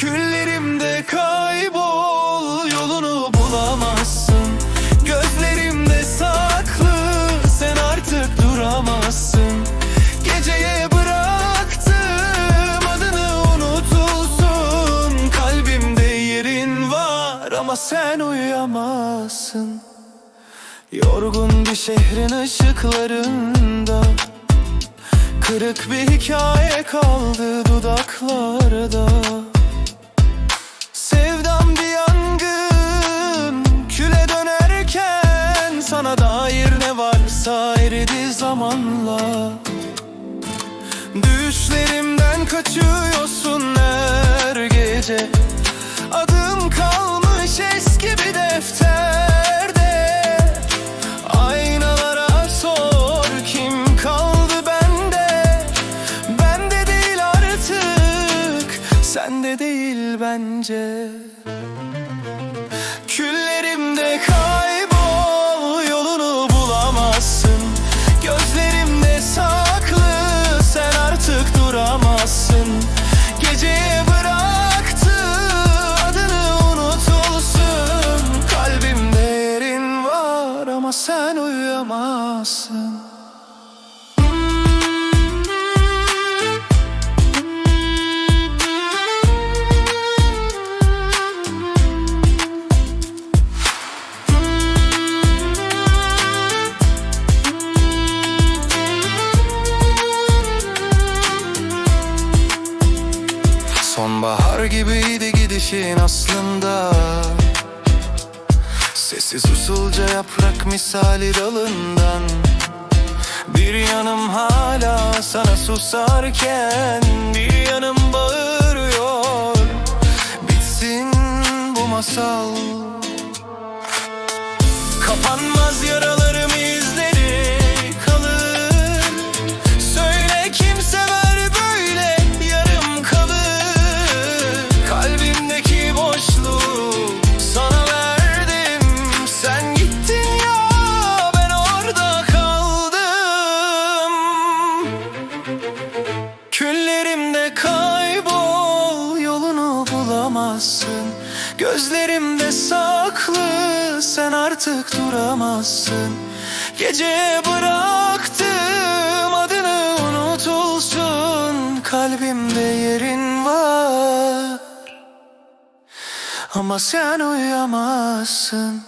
Küllerimde kaybol yolunu bulamazsın. Gözlerimde saklı sen artık duramazsın. Geceye bıraktım adını unutulsun. Kalbimde yerin var ama sen uyuyamazsın. Yorgun bir şehrin ışıklarında Kırık bir hikaye kaldı dudaklarda. Zamanla. Düşlerimden kaçıyorsun her gece. Adım kalmış eski bir defterde. Aynalara sor kim kaldı bende. Bende değil artık Sende değil bence Sen uyuyamazsın. Sonbahar gibiydi gidişin aslında Sessiz usulca yaprak misali dalından. Bir yanım hala sana susarken Bir yanım bağırıyor. Bitsin bu masal. Kapanmaz yaralarım Gözlerimde saklı sen artık duramazsın. Gece bıraktım adını unutulsun. Kalbimde yerin var Ama sen uyuyamazsın